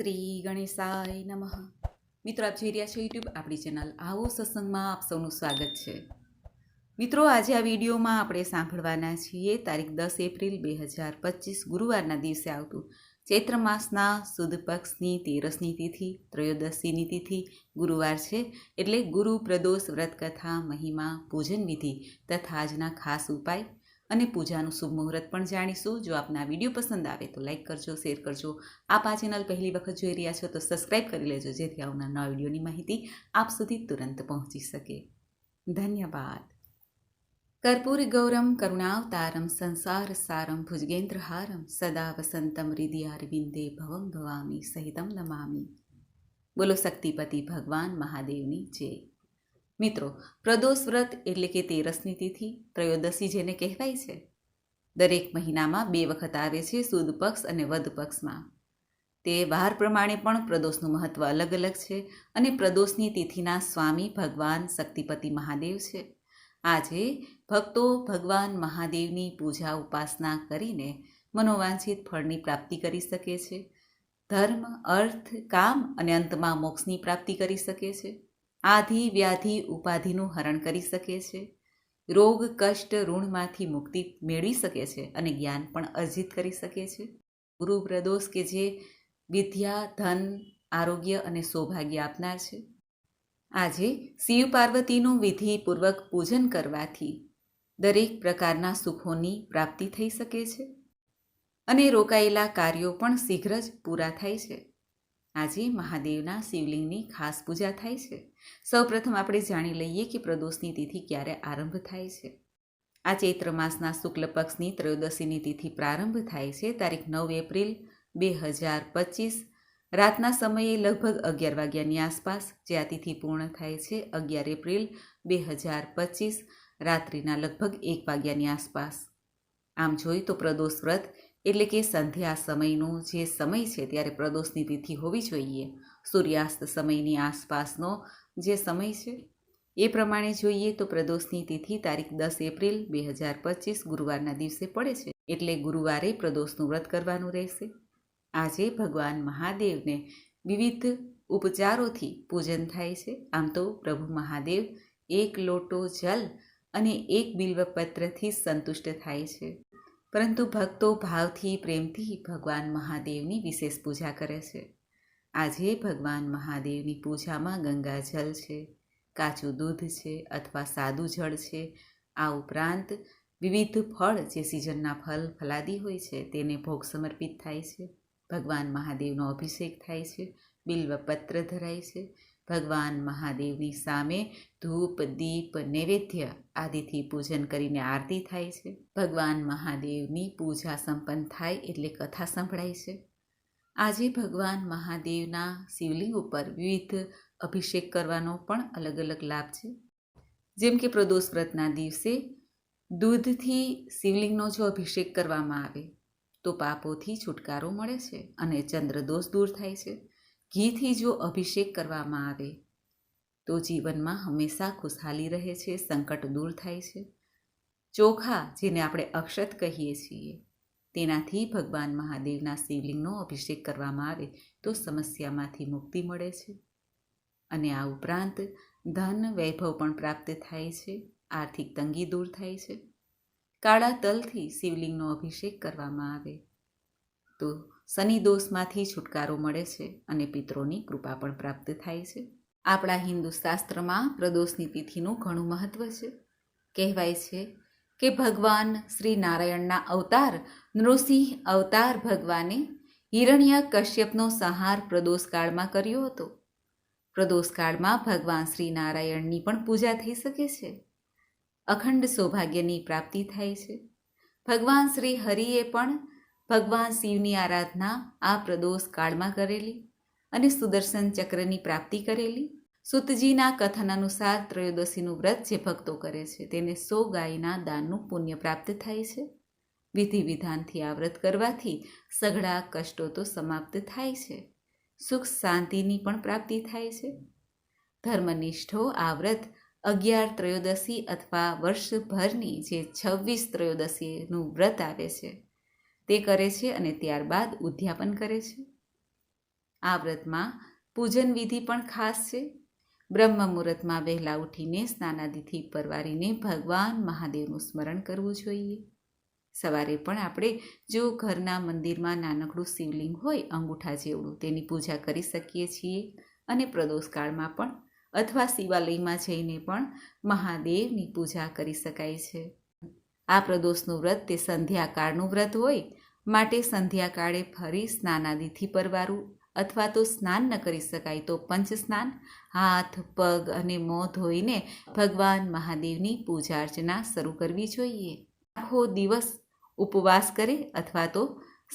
શ્રી ગણેશાય નમઃ. મિત્રો, આપ જોઈ રહ્યા છો યુટ્યુબ આપણી ચેનલ આવો સત્સંગમાં આપ સૌનું સ્વાગત છે. મિત્રો, આજે આ વિડીયોમાં આપણે સાંભળવાના છીએ તારીખ દસ એપ્રિલ બે હજાર પચીસ, ગુરુવારના દિવસે આવતું ચૈત્ર માસના સુદ પક્ષની તેરસની તિથિ, ત્રયોદશીની તિથિ, ગુરુવાર છે. એટલે ગુરુ, પ્રદોષ, વ્રતકથા, મહિમા, પૂજન વિધિ તથા આજના ખાસ ઉપાય અને પૂજાનું શુભ મુહૂર્ત પણ જાણીશું. જો આપને વીડિયો પસંદ આવે તો લાઇક કરજો, શેર કરજો. આપ આ ચેનલ પહેલી વખત જોઈ રહ્યા છો તો સબસ્ક્રાઇબ કરી લેજો, જેથી આવનાર નવા વિડીયોની માહિતી આપ સુધી તુરંત પહોંચી શકે. ધન્યવાદ. કર્પૂર ગૌરમ, કરુણાવતારમ સંસાર સારમ ભુજગેન્દ્રહારમ, સદા વસંતમ હૃદયારવિંદે ભવમ ભવામી સહિતમ નમામી. બોલો શક્તિપતિ ભગવાન મહાદેવની જય. મિત્રો, પ્રદોષ વ્રત એટલે કે તેરસની તિથિ ત્રયોદશી જેને કહેવાય છે. દરેક મહિનામાં બે વખત આવે છે સુદ પક્ષ અને વધ પક્ષમાં. તે વાર પ્રમાણે પણ પ્રદોષનું મહત્વ અલગ અલગ છે અને પ્રદોષની તિથિના સ્વામી ભગવાન શક્તિપતિ મહાદેવ છે. આજે ભક્તો ભગવાન મહાદેવની પૂજા ઉપાસના કરીને મનોવાંછિત ફળની પ્રાપ્તિ કરી શકે છે. ધર્મ, અર્થ, કામ અને અંતમાં મોક્ષની પ્રાપ્તિ કરી શકે છે. આધિ વ્યાધિ ઉપાધિનું હરણ કરી શકે છે. રોગ, કષ્ટ, ઋણમાંથી મુક્તિ મેળવી શકે છે અને જ્ઞાન પણ અર્જિત કરી શકે છે. ગુરુ પ્રદોષ કે જે વિદ્યા, ધન, આરોગ્ય અને સૌભાગ્ય આપનાર છે. આજે શિવ પાર્વતીનું વિધિપૂર્વક પૂજન કરવાથી દરેક પ્રકારના સુખોની પ્રાપ્તિ થઈ શકે છે અને રોકાયેલા કાર્યો પણ શીઘ્ર જ પૂરા થાય છે. આજે મહાદેવના શિવલિંગની ખાસ પૂજા થાય છે. સૌપ્રથમ આપણે જાણી લઈએ કે પ્રદોષની તિથિ ક્યારે આરંભ થાય છે. આ ચૈત્ર માસના શુક્લ પક્ષની ત્રયોદશીની તિથિ પ્રારંભ થાય છે, તારીખ નવ એપ્રિલ બે હજાર પચીસ. રાતના સમયે લગભગ અગિયાર વાગ્યાની આસપાસ જે આ તિથિ પૂર્ણ થાય છે, અગિયાર એપ્રિલ બે હજાર પચીસ, રાત્રિના લગભગ એક વાગ્યાની આસપાસ. આમ જોઈ તો પ્રદોષ વ્રત એટલે કે સંધ્યા સમયનો જે સમય છે ત્યારે પ્રદોષની તિથિ હોવી જોઈએ. સૂર્યાસ્ત સમયની આસપાસનો જે સમય છે, એ પ્રમાણે જોઈએ તો પ્રદોષની તિથિ તારીખ દસ એપ્રિલ બે હજાર પચીસ ગુરુવારના દિવસે પડે છે. એટલે ગુરુવારે પ્રદોષનું વ્રત કરવાનું રહેશે. આજે ભગવાન મહાદેવને વિવિધ ઉપચારોથી પૂજન થાય છે. આમ તો પ્રભુ મહાદેવ એક લોટો જલ અને એક બિલ્વપત્રથી સંતુષ્ટ થાય છે. પરંતુ ભક્તો ભાવથી પ્રેમથી ભગવાન મહાદેવની વિશેષ પૂજા કરે છે. આજે ભગવાન મહાદેવની પૂજામાં ગંગાજલ છે, કાચું દૂધ છે અથવા સાદું જળ છે. આ ઉપરાંત વિવિધ ફળ જે સિઝનના ફલ, ફલાદી હોય છે તેને ભોગ સમર્પિત થાય છે. ભગવાન મહાદેવનો અભિષેક થાય છે, બિલ્વપત્ર ધરાય છે ભગવાન મહાદેવની સામે ધૂપ, દીપ, નૈવેદ્ય આદિથી પૂજન કરીને આરતી થાય છે. ભગવાન મહાદેવની પૂજા સંપન્ન થાય એટલે કથા સંભળાય છે. આજે ભગવાન મહાદેવના શિવલિંગ ઉપર વિવિધ અભિષેક કરવાનો પણ અલગ અલગ લાભ છે. જેમ કે પ્રદોષ વ્રતના દિવસે દૂધથી શિવલિંગનો જો અભિષેક કરવામાં આવે તો પાપોથી છુટકારો મળે છે અને ચંદ્રદોષ દૂર થાય છે. ઘીથી જો અભિષેક કરવામાં આવે, તો જીવનમાં હંમેશા ખુશહાલી રહે છે, સંકટ દૂર થાય છે. ચોખા, જેને આપણે અક્ષત કહીએ છીએ, તેનાથી ભગવાન મહાદેવના શિવલિંગનો અભિષેક કરવામાં આવે, તો સમસ્યામાંથી મુક્તિ મળે છે. અને આ ઉપરાંત, ધન, વૈભવ પણ પ્રાપ્ત થાય છે, આર્થિક તંગી દૂર થાય છે. કાળા તલથી શિવલિંગનો અભિષેક કરવામાં આવે. તો શનિ દોષમાંથી છુટકારો મળે છે અને પિત્રોની કૃપા પણ પ્રાપ્ત થાય છે. આપણા હિન્દુ શાસ્ત્રમાં પ્રદોષની તિથિનું ઘણું મહત્વ છે. કહેવાય છે કે ભગવાન શ્રી નારાયણના અવતાર, નૃસિંહ અવતાર ભગવાને હિરણ્ય કશ્યપનો સંહાર પ્રદોષકાળમાં કર્યો હતો. પ્રદોષકાળમાં ભગવાન શ્રી નારાયણની પણ પૂજા થઈ શકે છે. અખંડ સૌભાગ્યની પ્રાપ્તિ થાય છે. ભગવાન શ્રી હરિએ પણ ભગવાન શિવની આરાધના આ પ્રદોષ કાળમાં કરેલી અને સુદર્શન ચક્રની પ્રાપ્તિ કરેલી. સુતજીના કથન અનુસાર ત્રયોદશીનું વ્રત જે ભક્તો કરે છે તેને સો ગાયના દાનનું પુણ્ય પ્રાપ્ત થાય છે. વિધિ વિધાનથી આ વ્રત કરવાથી સઘળા કષ્ટો તો સમાપ્ત થાય છે. સુખ શાંતિની પણ પ્રાપ્તિ થાય છે. ધર્મનિષ્ઠો આ વ્રત અગિયાર ત્રયોદશી અથવા વર્ષભરની જે છવ્વીસ ત્રયોદશીનું વ્રત આવે છે. તે કરે છે અને ત્યારબાદ ઉદ્યાપન કરે છે. આ વ્રતમાં પૂજન વિધિ પણ ખાસ છે. બ્રહ્મ મુહૂર્તમાં વહેલા ઉઠીને સ્નાનાદિથી પરવારીને ભગવાન મહાદેવનું સ્મરણ કરવું જોઈએ. સવારે પણ આપણે જો ઘરના મંદિરમાં નાનકડું શિવલિંગ હોય, અંગૂઠા જેવડું તેની પૂજા કરી શકીએ છીએ અને પ્રદોષકાળમાં પણ અથવા શિવાલયમાં જઈને પણ મહાદેવની પૂજા કરી શકાય છે. આ પ્રદોષનું વ્રત તે સંધ્યાકાળનું વ્રત હોય માટે સંધ્યાકાળે ફરી સ્નાનાદિથી પરવારું અથવા તો સ્નાન ન કરી શકાય તો પંચ સ્નાન હાથ, પગ અને મોં ધોઈને ભગવાન મહાદેવની પૂજા અર્ચના શરૂ કરવી જોઈએ. આખો દિવસ ઉપવાસ કરે અથવા તો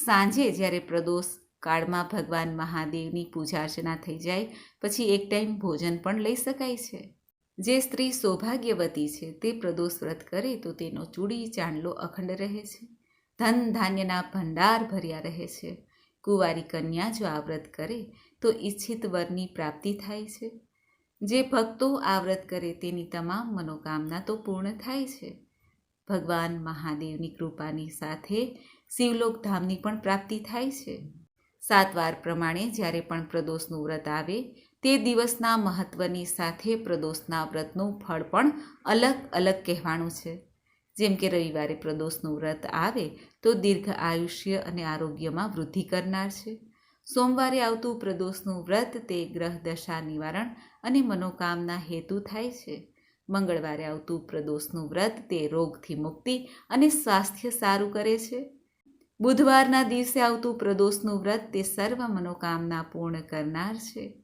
સાંજે જ્યારે પ્રદોષ કાળમાં ભગવાન મહાદેવની પૂજા અર્ચના થઈ જાય, પછી એક ટાઈમ ભોજન પણ લઈ શકાય છે. જે સ્ત્રી સૌભાગ્યવતી છે તે પ્રદોષ વ્રત કરે તો તેનો ચૂડી, ચાંદલો અખંડ રહે છે. ધન ધાન્યના ભંડાર ભર્યા રહે છે. કુંવારી કન્યા જો આ વ્રત કરે, તો ઈચ્છિત વરની પ્રાપ્તિ થાય છે. જે ભક્તો આ વ્રત કરે, તેની તમામ મનોકામના તો પૂર્ણ થાય છે. ભગવાન મહાદેવની કૃપાની સાથે શિવલોક ધામની પણ પ્રાપ્તિ થાય છે. સાત વાર પ્રમાણે જ્યારે પણ પ્રદોષનું વ્રત આવે, તે દિવસના મહત્વની સાથે પ્રદોષના વ્રતનું ફળ પણ અલગ અલગ કહેવાનું છે. જેમ કે રવિવારે પ્રદોષનું વ્રત આવે, તો દીર્ઘ આયુષ્ય અને આરોગ્યમાં વૃદ્ધિ કરનાર છે. સોમવારે આવતું પ્રદોષનું વ્રત તે ગ્રહ દશા નિવારણ અને મનોકામના હેતુ થાય છે. મંગળવારે આવતું પ્રદોષનું વ્રત તે રોગથી મુક્તિ અને સ્વાસ્થ્ય સારું કરે છે. બુધવારના દિવસે આવતું પ્રદોષનું વ્રત તે સર્વ મનોકામના પૂર્ણ કરનાર છે.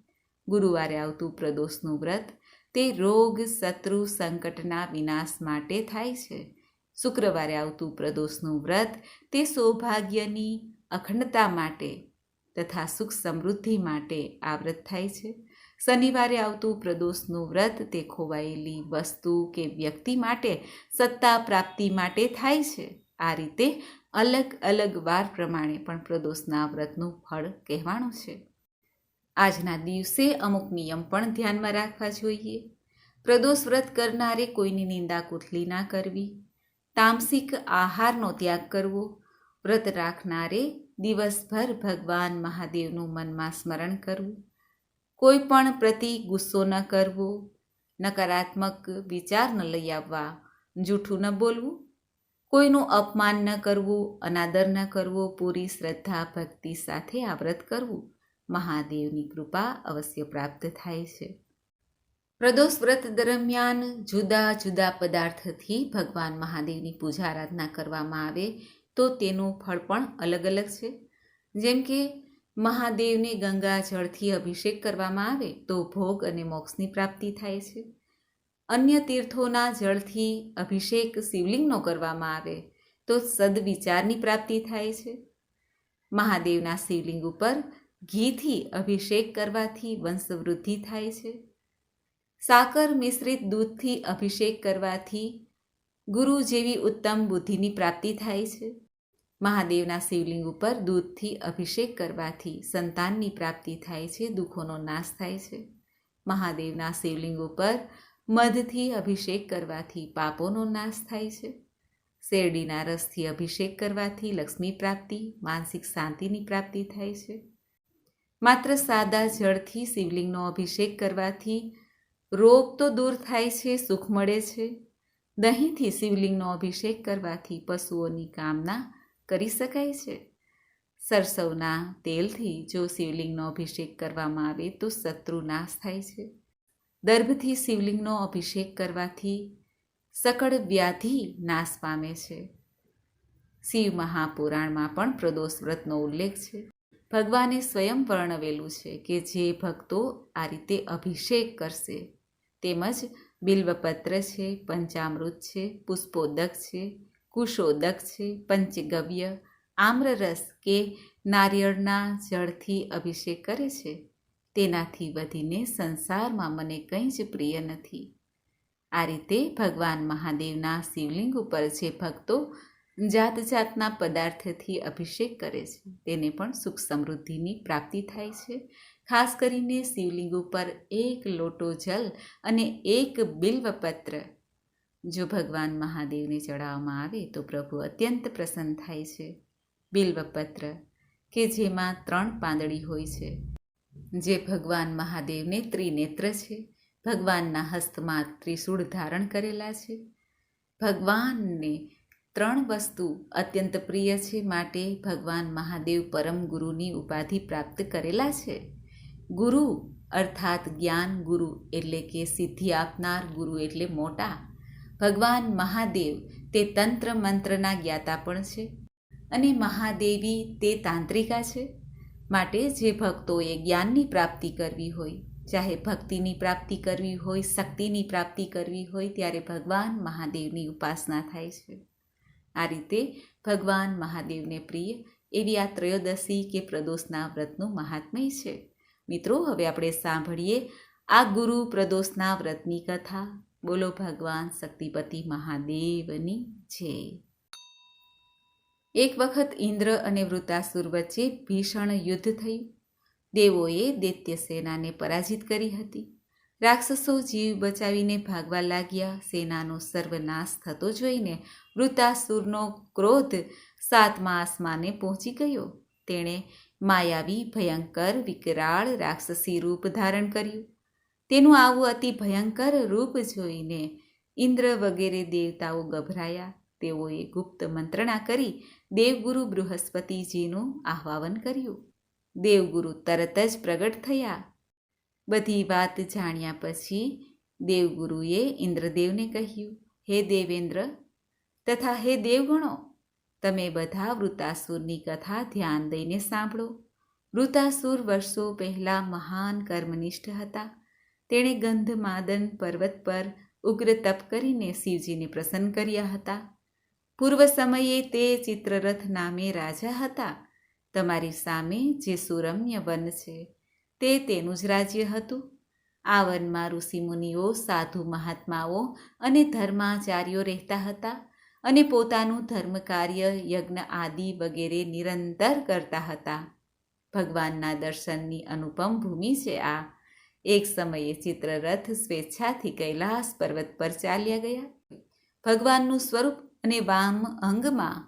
ગુરુવારે આવતું પ્રદોષનું વ્રત તે રોગ, શત્રુ, સંકટના વિનાશ માટે થાય છે. શુક્રવારે આવતું પ્રદોષનું વ્રત તે સૌભાગ્યની અખંડતા માટે તથા સુખ સમૃદ્ધિ માટે આ વ્રત થાય છે. શનિવારે આવતું પ્રદોષનું વ્રત તે ખોવાયેલી વસ્તુ કે વ્યક્તિ માટે સત્તા પ્રાપ્તિ માટે થાય છે. આ રીતે અલગ અલગ વાર પ્રમાણે પણ પ્રદોષના વ્રતનું ફળ કહેવાનું છે. આજના દિવસે અમુક નિયમ પણ ધ્યાનમાં રાખવા જોઈએ. પ્રદોષ વ્રત કરનારે કોઈની નિંદા કુથલી ના કરવી. તામસિક આહારનો ત્યાગ કરવો, વ્રત રાખનારે દિવસભર ભગવાન મહાદેવનું મનમાં સ્મરણ કરવું કોઈ પણ પ્રતિ ગુસ્સો ન કરવો, નકારાત્મક વિચાર ન લઈ આવવા, જૂઠું ન બોલવું, કોઈનું અપમાન ન કરવું, અનાદર ન કરવો, પૂરી શ્રદ્ધા, ભક્તિ સાથે આ વ્રત કરવું મહાદેવની કૃપા અવશ્ય પ્રાપ્ત થાય છે. પ્રદોષ વ્રત દરમિયાન જુદા જુદા પદાર્થથી ભગવાન મહાદેવની પૂજા આરાધના કરવામાં આવે તો તેનું ફળ પણ અલગ અલગ છે. જેમ કે મહાદેવને ગંગા જળથી અભિષેક કરવામાં આવે તો ભોગ અને મોક્ષની પ્રાપ્તિ થાય છે. અન્ય તીર્થોના જળથી અભિષેક શિવલિંગનો કરવામાં આવે તો સદવિચારની પ્રાપ્તિ થાય છે. મહાદેવના શિવલિંગ ઉપર ઘીથી અભિષેક કરવાથી વંશવૃદ્ધિ થાય છે. સાકર મિશ્રિત દૂધથી અભિષેક કરવાથી ગુરુ જેવી ઉત્તમ બુદ્ધિની પ્રાપ્તિ થાય છે. મહાદેવના શિવલિંગ ઉપર દૂધથી અભિષેક કરવાથી સંતાનની પ્રાપ્તિ થાય છે, દુઃખોનો નાશ થાય છે. મહાદેવના શિવલિંગ ઉપર મધથી અભિષેક કરવાથી પાપોનો નાશ થાય છે. શેરડીના રસથી અભિષેક કરવાથી લક્ષ્મી પ્રાપ્તિ, માનસિક શાંતિની પ્રાપ્તિ થાય છે. માત્ર સાદા જળથી શિવલિંગનો અભિષેક કરવાથી રોગ તો દૂર થાય છે, સુખ મળે છે. દહીંથી શિવલિંગનો અભિષેક કરવાથી પશુઓની કામના કરી શકાય છે. સરસવના તેલથી જો શિવલિંગનો અભિષેક કરવામાં આવે તો શત્રુ નાશ થાય છે. દર્ભથી શિવલિંગનો અભિષેક કરવાથી સકળ વ્યાધિ નાશ પામે છે. શિવ મહાપુરાણમાં પણ પ્રદોષ વ્રતનો ઉલ્લેખ છે. ભગવાને સ્વયં વર્ણવેલું છે કે જે ભક્તો આ રીતે અભિષેક કરશે. તેમજ બિલ્વપત્ર છે, પંચામૃત છે, પુષ્પોદક છે, કુશોદક છે, પંચગવ્ય, આમ્રરસ કે નારિયેળના જળથી અભિષેક કરે છે. તેનાથી વધીને સંસારમાં મને કંઈ જ પ્રિય નથી. આ રીતે ભગવાન મહાદેવના શિવલિંગ ઉપર જે ભક્તો જાત જાતના પદાર્થથી અભિષેક કરે છે, તેને પણ સુખ સમૃદ્ધિની પ્રાપ્તિ થાય છે. ખાસ કરીને શિવલિંગ ઉપર એક લોટો જલ અને એક બિલ્વપત્ર. જો ભગવાન મહાદેવને ચડાવવામાં આવે તો પ્રભુ અત્યંત પ્રસન્ન થાય છે. બિલ્વપત્ર, કે જેમાં ત્રણ પાંદડી હોય છે. જે ભગવાન મહાદેવને ત્રિનેત્ર છે. ભગવાનના હસ્તમાં ત્રિશૂળ ધારણ કરેલા છે. ભગવાનને ત્રણ વસ્તુ અત્યંત પ્રિય છે માટે ભગવાન મહાદેવ પરમ ગુરુની ઉપાધિ પ્રાપ્ત કરેલા છે. ગુરુ, અર્થાત જ્ઞાન ગુરુ એટલે કે સિદ્ધિ આપનાર ગુરુ એટલે મોટા. ભગવાન મહાદેવ તે તંત્ર મંત્રના જ્ઞાતા પણ છે અને મહાદેવી તે તાંત્રિકા છે. માટે જે ભક્તોએ જ્ઞાનની પ્રાપ્તિ કરવી હોય, ચાહે ભક્તિની પ્રાપ્તિ કરવી હોય, શક્તિની પ્રાપ્તિ કરવી હોય, ત્યારે ભગવાન મહાદેવની ઉપાસના થાય છે. આ રીતે ભગવાન મહાદેવને પ્રિય એવી આ ત્રયોદશી કે પ્રદોષના વ્રતનું મહાત્મય છે. મિત્રો, હવે આપણે સાંભળીએ આ ગુરુ પ્રદોષના વ્રતની કથા. બોલો ભગવાન શક્તિપતિ મહાદેવની છે એક વખત ઇન્દ્ર અને વૃતાસુર વચ્ચે ભીષણ યુદ્ધ થયું. દેવોએ દૈત્ય સેનાને પરાજિત કરી હતી. રાક્ષસો જીવ બચાવીને ભાગવા લાગ્યા. સેનાનો સર્વનાશ થતો જોઈને વૃતાસુરનો ક્રોધ સાતમા આસમાને પહોંચી ગયો. તેણે માયાવી ભયંકર વિકરાળ રાક્ષસી રૂપ ધારણ કર્યું. તેનું આવું અતિ ભયંકર રૂપ જોઈને ઇન્દ્ર વગેરે દેવતાઓ ગભરાયા. તેઓએ ગુપ્ત મંત્રણા કરી દેવગુરુ બૃહસ્પતિજીનું આહ્વાન કર્યું. દેવગુરુ તરત જ પ્રગટ થયા. બધી વાત જાણ્યા પછી દેવગુરુએ ઇન્દ્રદેવને કહ્યું, હે દેવેન્દ્ર, તથા હે દેવગણો તમે બધા વૃતાસુરની કથા ધ્યાન દઈને સાંભળો. વૃતાસુર વર્ષો પહેલાં મહાન કર્મનિષ્ઠ હતા. તેણે ગંધમાદન પર્વત પર ઉગ્ર તપ કરીને શિવજીને પ્રસન્ન કર્યા હતા. પૂર્વ સમયે તે ચિત્રરથ નામે રાજા હતા. તમારી સામે જે સુરમ્ય વન છે, તે તેનું જ રાજ્ય હતું. આ વનમાં ઋષિમુનિઓ સાધુ મહાત્માઓ અને ધર્માચાર્યો રહેતા હતા. અને પોતાનું ધર્મ કાર્ય યજ્ઞ આદિ વગેરે નિરંતર કરતા હતા. ભગવાનના દર્શનની અનુપમ ભૂમિ છે આ. એક સમયે ચિત્રરથ સ્વેચ્છાથી કૈલાસ પર્વત પર ચાલ્યા ગયા. ભગવાનનું સ્વરૂપ અને વામ અંગમાં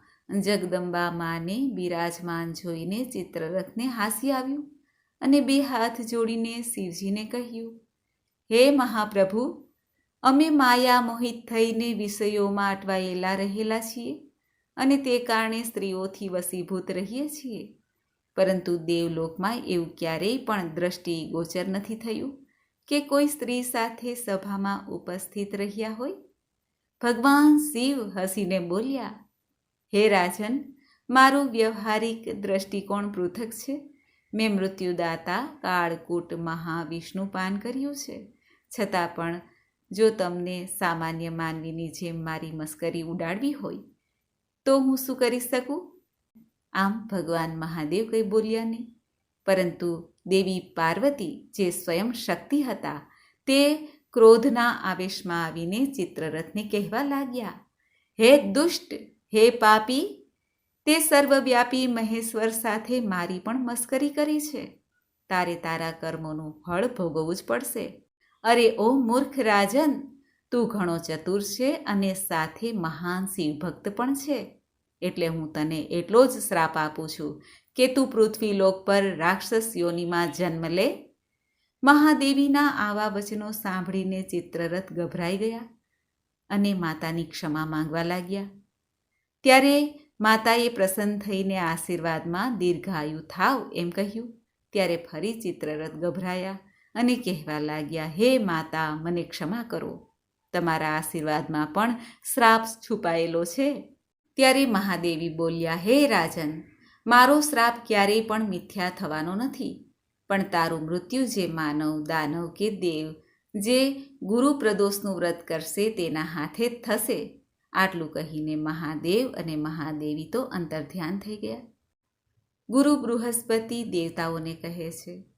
જગદંબા માને બિરાજમાન જોઈને ચિત્રરથને હાસ્ય આવ્યું અને બે હાથ જોડીને શિવજીને કહ્યું, હે મહાપ્રભુ અમે માયા મોહિત થઈને વિષયોમાં અટવાયેલા રહેલા છીએ અને તે કારણે સ્ત્રીઓથી વસીભૂત રહીએ છીએ. પરંતુ દેવલોકમાં એવું ક્યારેય પણ દ્રષ્ટિ ગોચર નથી થયું કે કોઈ સ્ત્રી સાથે સભામાં ઉપસ્થિત રહ્યા હોય. ભગવાન શિવ હસીને બોલ્યા, હે રાજન, મારું વ્યવહારિક દ્રષ્ટિકોણ પૃથક છે. મેં મૃત્યુદાતા કાળકૂટ મહાવિષ્ણુ પાન કર્યું છે. છતાં પણ જો તમને સામાન્ય માનવીની જેમ મારી મસ્કરી ઉડાડવી હોય, તો હું શું કરી શકું? આમ ભગવાન મહાદેવ કંઈ બોલ્યા નહીં, પરંતુ દેવી પાર્વતી જે સ્વયં શક્તિ હતા તે ક્રોધના આવેશમાં આવીને ચિત્રરથને કહેવા લાગ્યા, હે દુષ્ટ, હે પાપી, તે સર્વવ્યાપી મહેશ્વર સાથે મારી પણ મસ્કરી કરી છે. તારે તારા કર્મોનું ફળ ભોગવવું જ પડશે. અરે ઓ મૂર્ખ રાજન, તું ઘણો ચતુર છે અને સાથે મહાન શિવભક્ત પણ છે. એટલે હું તને એટલો જ શ્રાપ આપું છું કે તું પૃથ્વીલોક પર રાક્ષસ યોનિમાં જન્મ લે. મહાદેવીના આવા વચનો સાંભળીને ચિત્રરથ ગભરાઈ ગયા અને માતાની ક્ષમા માંગવા લાગ્યા. ત્યારે માતાએ પ્રસન્ન થઈને આશીર્વાદમાં દીર્ઘાયુ થાવ એમ કહ્યું. ત્યારે ફરી ચિત્રરથ ગભરાયા અને કહેવા લાગ્યા, હે માતા, મને ક્ષમા કરો. તમારા આશીર્વાદમાં પણ શ્રાપ છુપાયેલો છે. ત્યારે મહાદેવી બોલ્યા, હે રાજન, મારો શ્રાપ ક્યારેય પણ મિથ્યા થવાનો નથી. પણ તારું મૃત્યુ જે માનવ, દાનવ કે દેવ, જે ગુરુ પ્રદોષનું વ્રત કરશે તેના હાથે જ થશે. આટલું કહીને મહાદેવ અને મહાદેવી તો અંતર્ધ્યાન થઈ ગયા. ગુરુ બૃહસ્પતિ દેવતાઓને કહે છે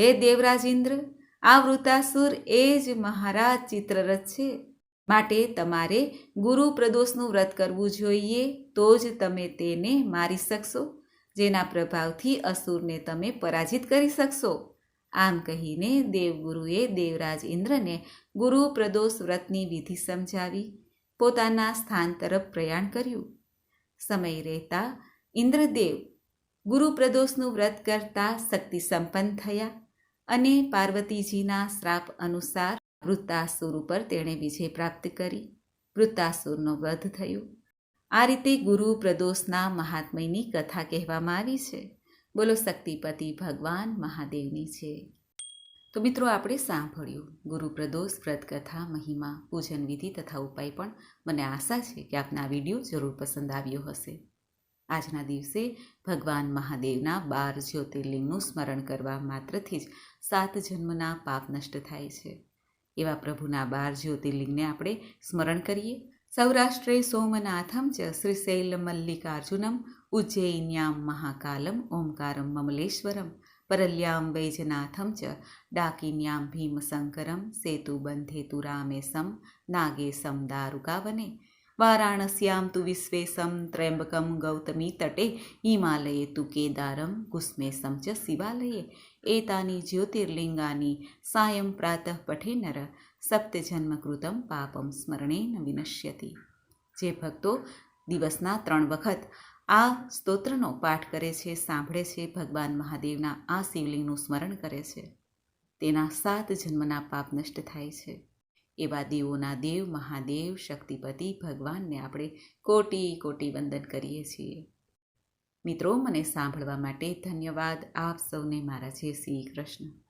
હે દેવરાજ ઇન્દ્ર આ વૃતાસુર એ જ મહારાજ ચિત્રરથ છે. માટે તમારે ગુરુ પ્રદોષનું વ્રત કરવું જોઈએ, તો જ તમે તેને મારી શકશો. જેના પ્રભાવથી અસુરને તમે પરાજિત કરી શકશો. આમ કહીને દેવગુરુએ દેવરાજ ઇન્દ્રને ગુરુ પ્રદોષ વ્રતની વિધિ સમજાવી, પોતાના સ્થાન તરફ પ્રયાણ કર્યું. સમય રહેતા ઇન્દ્રદેવ ગુરુ પ્રદોષનું વ્રત કરતા શક્તિ સંપન્ન થયા. અને પાર્વતીજીના શ્રાપ અનુસાર વૃત્તાસુર ઉપર તેણે વિજય પ્રાપ્ત કરી. વૃત્તાસુરનો વધ થયો. આ રીતે ગુરુ પ્રદોષના મહાત્મયની કથા કહેવામાં આવી છે. બોલો, શક્તિપતિ ભગવાન મહાદેવની છે. તો મિત્રો, આપણે સાંભળ્યું ગુરુ પ્રદોષ, વ્રત કથા, મહિમા, પૂજન વિધિ તથા ઉપાય પણ. મને આશા છે કે આપના વીડિયો જરૂર પસંદ આવ્યો હશે. આજના દિવસે ભગવાન મહાદેવના બાર જ્યોતિર્લિંગનું સ્મરણ કરવા માત્રથી જ સાત જન્મના પાપ નષ્ટ થાય છે. એવા પ્રભુના બાર જ્યોતિર્લિંગને આપણે સ્મરણ કરીએ. સૌરાષ્ટ્રે સોમનાથમ ચ શ્રીશૈલ મલ્લિકાર્જુનમ ઉજ્જૈન્યામ મહાકાલમ ઓમકારમ મમલેશ્વરમ પરલ્યામ વૈજનાથમ ચ ડાકિન્યામ ભીમશંકરમ સેતુબંધેતુ રામેશમ નાગેશમ દારુકાવને વારાણસ્યામ તુ વિશ્વેશમ ત્રયંબકમ ગૌતમી તટે હિમાલયે તુ કેદારમ કુસ્મેશમ ચ શિવાલયે એતાની જ્યોતિર્લિંગાની સાયં પ્રાતઃ પઠે નર સપ્તજન્મકૃતમ પાપમ સ્મરણેન વિનશ્યતિ જે ભક્તો દિવસના ત્રણ વખત આ સ્તોત્રનો પાઠ કરે છે, સાંભળે છે, ભગવાન મહાદેવના આ શિવલિંગનું સ્મરણ કરે છે। તેના સાત જન્મના પાપ નષ્ટ થાય છે। એવા દેવોના દેવ, મહાદેવ, શક્તિપતિ, ભગવાનને આપણે કોટી કોટી વંદન કરીએ છીએ. મિત્રો, મને સાંભળવા માટે ધન્યવાદ. આપ સૌને મારા જય શ્રી કૃષ્ણ.